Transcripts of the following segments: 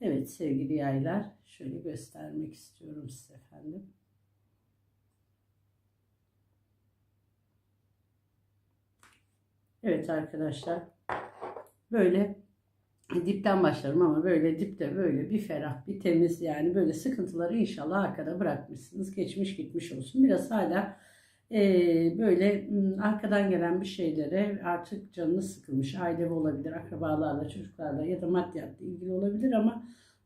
Evet sevgili yaylar şöyle göstermek istiyorum size efendim. Evet arkadaşlar böyle dipten başlarım ama böyle dipte böyle bir ferah bir temiz yani böyle sıkıntıları inşallah arkada bırakmışsınız. Geçmiş gitmiş olsun. Biraz hala e, böyle arkadan gelen bir şeylere artık canınız sıkılmış. Ailevi olabilir, akrabalarla, çocuklarla ya da maddiyatla ilgili olabilir ama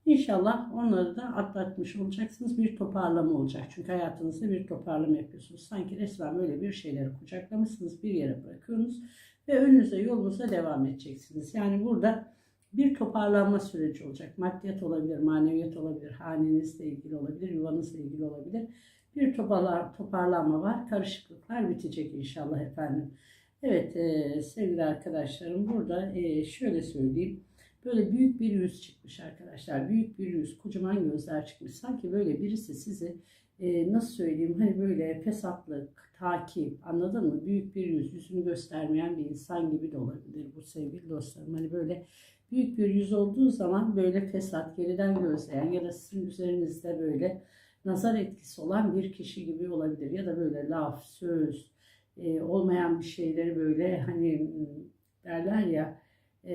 inşallah onları da atlatmış olacaksınız. Bir toparlama olacak. Çünkü hayatınızda bir toparlama yapıyorsunuz. Sanki resmen böyle bir şeyleri kucaklamışsınız, bir yere bırakıyorsunuz ve önünüze yolunuza devam edeceksiniz. Yani burada bir toparlanma süreci olacak. Maddiyat olabilir, maneviyat olabilir, hanenizle ilgili olabilir, yuvanızla ilgili olabilir. Bir toparlar, toparlanma var. Karışıklıklar bitecek inşallah efendim. Evet e, sevgili arkadaşlarım burada e, şöyle söyleyeyim. Böyle büyük bir yüz çıkmış arkadaşlar. Büyük bir yüz, kocaman gözler çıkmış. Sanki böyle birisi sizi e, nasıl söyleyeyim hani böyle fesatlık, takip anladın mı? Büyük bir yüz, yüzünü göstermeyen bir insan gibi de olabilir bu sevgili dostlarım. Hani böyle büyük bir yüz olduğu zaman böyle fesat, geriden gözleyen ya da sizin üzerinizde böyle nazar etkisi olan bir kişi gibi olabilir. Ya da böyle laf, söz, e, olmayan bir şeyleri böyle hani derler ya e,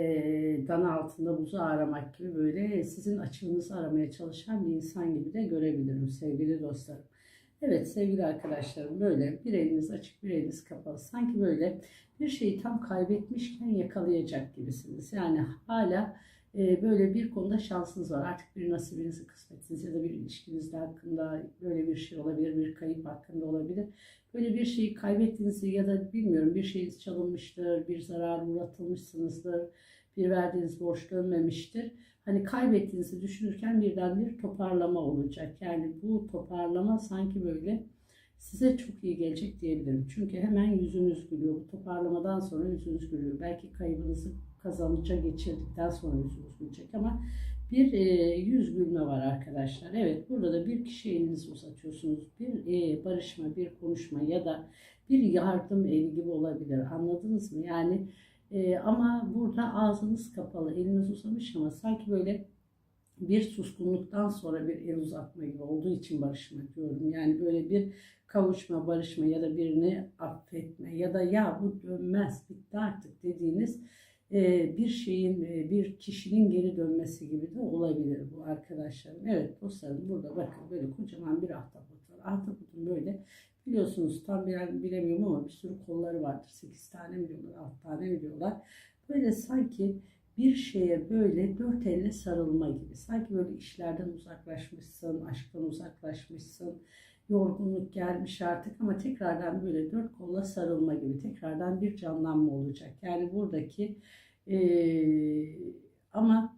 dana altında buzu aramak gibi böyle sizin açığınızı aramaya çalışan bir insan gibi de görebilirim sevgili dostlarım. Evet sevgili arkadaşlarım böyle bir eliniz açık bir eliniz kapalı. Sanki böyle bir şeyi tam kaybetmişken yakalayacak gibisiniz. Yani hala böyle bir konuda şansınız var. Artık bir nasibinizi kısmetiniz ya da bir ilişkinizde hakkında böyle bir şey olabilir. Bir kayıp hakkında olabilir. Böyle bir şeyi kaybettiğinizi ya da bilmiyorum bir şeyiniz çalınmıştır, bir zarar uğratılmışsınızdır, bir verdiğiniz borç dönmemiştir. Hani kaybettiğinizi düşünürken birden bir toparlama olacak. Yani bu toparlama sanki böyle size çok iyi gelecek diyebilirim. Çünkü hemen yüzünüz gülüyor. Bu toparlamadan sonra yüzünüz gülüyor. Belki kaybınızı kazanınca geçirdikten sonra yüzünüz gülecek ama bir e, yüz gülme var arkadaşlar. Evet burada da bir kişi elinizi uzatıyorsunuz. Bir e, barışma, bir konuşma ya da bir yardım eli gibi olabilir. Anladınız mı? Yani e, ama burada ağzınız kapalı, eliniz uzamış ama sanki böyle bir suskunluktan sonra bir el uzatma gibi olduğu için barışma diyorum. Yani böyle bir kavuşma, barışma ya da birini affetme ya da ya bu dönmez, bitti artık dediğiniz bir şeyin, e, bir kişinin geri dönmesi gibi de olabilir bu arkadaşlarım. Evet dostlarım burada bakın böyle kocaman bir ahtapot var. Ahtapotun böyle biliyorsunuz tam bir bilemiyorum ama bir sürü kolları vardır. 8 tane mi diyorlar, 6 tane mi diyorlar. Böyle sanki bir şeye böyle dört elle sarılma gibi. Sanki böyle işlerden uzaklaşmışsın, aşktan uzaklaşmışsın, yorgunluk gelmiş artık ama tekrardan böyle dört kolla sarılma gibi, tekrardan bir canlanma olacak. Yani buradaki e, ama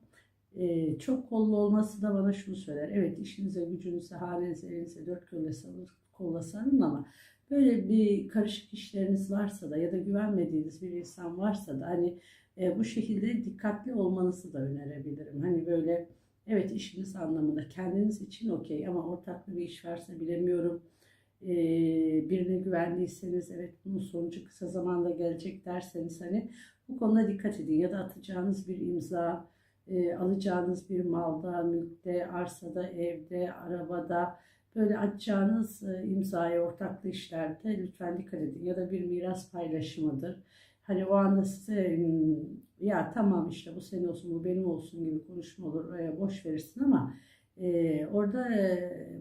e, çok kollu olması da bana şunu söyler. Evet işinize, gücünüze, halinize, elinize dört kolla sarılın, kolla sarılın ama böyle bir karışık işleriniz varsa da ya da güvenmediğiniz bir insan varsa da hani e, bu şekilde dikkatli olmanızı da önerebilirim. Hani böyle evet işiniz anlamında kendiniz için okey ama ortaklı bir iş varsa bilemiyorum. E, birine güvendiyseniz evet bunun sonucu kısa zamanda gelecek derseniz hani bu konuda dikkat edin. Ya da atacağınız bir imza, e, alacağınız bir malda, mülkte, arsada, evde, arabada böyle atacağınız e, imzaya ortaklı işlerde lütfen dikkat edin. Ya da bir miras paylaşımıdır. Hani o anda size hmm, ya tamam işte bu senin olsun bu benim olsun gibi konuşma olur oraya boş verirsin ama e, orada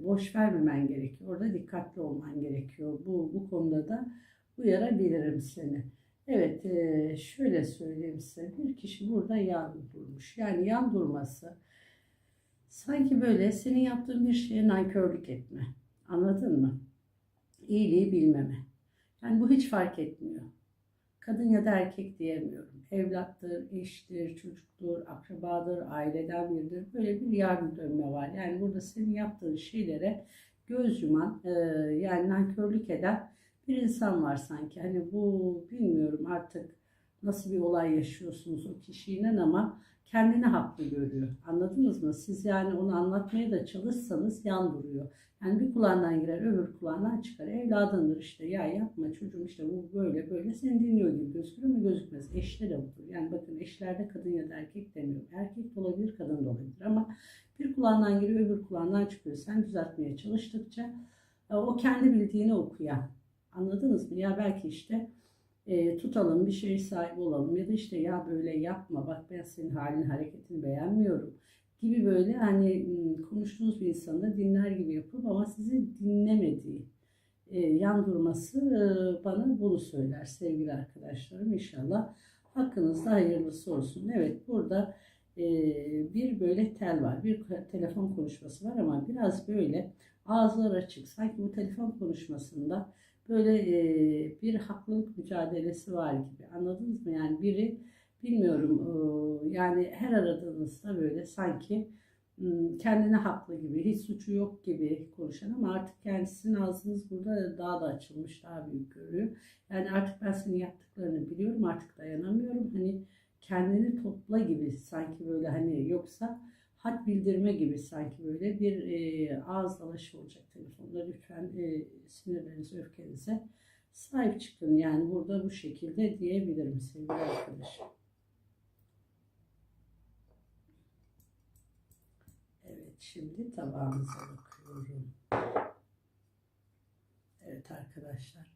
boş vermemen gerekiyor. Orada dikkatli olman gerekiyor. Bu, bu konuda da uyarabilirim seni. Evet e, şöyle söyleyeyim size bir kişi burada yan durmuş. Yani yan durması sanki böyle senin yaptığın bir şeye nankörlük etme. Anladın mı? İyiliği bilmeme. Yani bu hiç fark etmiyor kadın ya da erkek diyemiyorum. Evlattır, eştir, çocuktur, akrabadır, aileden biridir. Böyle bir yardım dönme var. Yani burada senin yaptığın şeylere göz yuman, e, yani nankörlük eden bir insan var sanki. Hani bu bilmiyorum artık nasıl bir olay yaşıyorsunuz o kişiyle ama kendini haklı görüyor. Anladınız mı? Siz yani onu anlatmaya da çalışsanız yan duruyor. Yani bir kulağından girer öbür kulağından çıkar. Evladındır işte ya yapma çocuğum işte bu böyle böyle seni dinliyor gibi gözükür ama gözükmez. Eşte de budur. Yani bakın eşlerde kadın ya da erkek demiyorum. Erkek de olabilir kadın da olabilir ama bir kulağından giriyor öbür kulağından çıkıyor. Sen düzeltmeye çalıştıkça e, o kendi bildiğini okuyan. Anladınız mı? Ya belki işte e, tutalım bir şey sahibi olalım ya da işte ya böyle yapma bak ben senin halini hareketini beğenmiyorum. gibi böyle hani konuştuğunuz bir insanı dinler gibi yapıp ama sizi dinlemediği e, yan durması e, bana bunu söyler sevgili arkadaşlarım. İnşallah hakkınızda hayırlısı olsun. Evet burada e, bir böyle tel var bir telefon konuşması var ama biraz böyle ağızlar açık. Sanki bu telefon konuşmasında böyle e, bir haklılık mücadelesi var gibi. Anladınız mı? Yani biri bilmiyorum e, yani her aradığınızda böyle sanki m, kendine haklı gibi, hiç suçu yok gibi konuşan ama artık kendisinin ağzınız burada daha da açılmış, daha büyük görüyor. Yani artık ben senin yaptıklarını biliyorum, artık dayanamıyorum. Hani kendini topla gibi sanki böyle hani yoksa had bildirme gibi sanki böyle bir e, ağız dalaşı olacak telefonda. Lütfen e, sinirlerinize, öfkenize sahip çıkın. Yani burada bu şekilde diyebilirim sevgili arkadaşım. Evet şimdi tabağımıza bakıyorum. Evet arkadaşlar.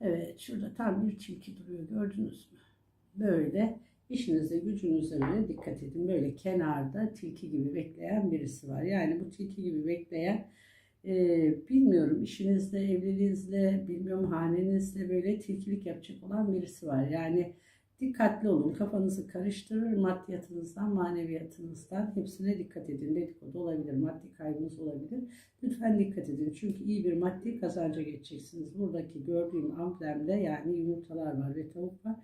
Evet şurada tam bir tilki duruyor gördünüz mü? Böyle İşinize gücünüze göre dikkat edin. Böyle kenarda tilki gibi bekleyen birisi var. Yani bu tilki gibi bekleyen e, bilmiyorum işinizde, evliliğinizde, bilmiyorum hanenizde böyle tilkilik yapacak olan birisi var. Yani dikkatli olun. Kafanızı karıştırır. Maddiyatınızdan, maneviyatınızdan hepsine dikkat edin. Dedikodu olabilir, maddi kaybınız olabilir. Lütfen dikkat edin. Çünkü iyi bir maddi kazanca geçeceksiniz. Buradaki gördüğüm amblemde yani yumurtalar var ve tavuk var.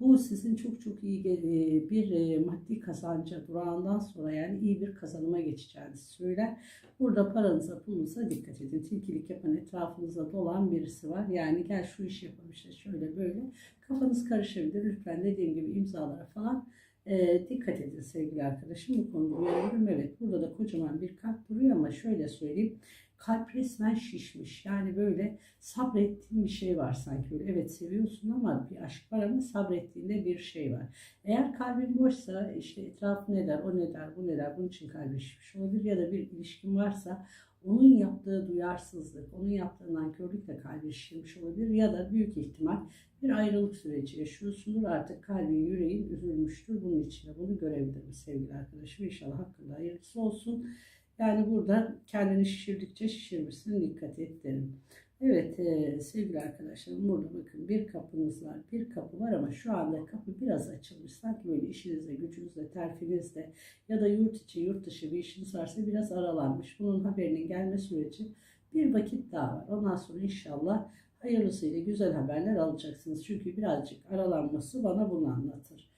Bu sizin çok çok iyi e, bir e, maddi kazanca durağından sonra yani iyi bir kazanıma geçeceğinizi söyler. Burada paranıza pulunuza dikkat edin. Tilkilik yapan etrafınızda dolan birisi var. Yani gel şu işi yapalım işte şöyle böyle. Kafanız karışabilir. Lütfen dediğim gibi imzalara falan e, dikkat edin sevgili arkadaşım. Bu konuda uyarıyorum. Evet burada da kocaman bir kalp duruyor ama şöyle söyleyeyim kalp resmen şişmiş. Yani böyle sabrettiğin bir şey var sanki böyle. Evet seviyorsun ama bir aşk var ama sabrettiğinde bir şey var. Eğer kalbin boşsa işte etrafı ne der, o ne der, bu ne der, bunun için kalbi şişmiş olabilir. Ya da bir ilişkin varsa onun yaptığı duyarsızlık, onun yaptığı nankörlükle kalbi şişirmiş olabilir. Ya da büyük ihtimal bir ayrılık süreci yaşıyorsundur. Artık kalbin, yüreğin üzülmüştür. Bunun için de bunu görebilirim sevgili arkadaşım. İnşallah hakkında hayırlısı olsun. Yani burada kendini şişirdikçe şişirmişsin dikkat et derim. Evet e, sevgili arkadaşlarım burada bakın bir kapınız var. Bir kapı var ama şu anda kapı biraz açılmış. Sanki böyle işinizde, gücünüzde, terfinizde ya da yurt içi, yurt dışı bir işiniz varsa biraz aralanmış. Bunun haberinin gelme süreci bir vakit daha var. Ondan sonra inşallah hayırlısıyla güzel haberler alacaksınız. Çünkü birazcık aralanması bana bunu anlatır.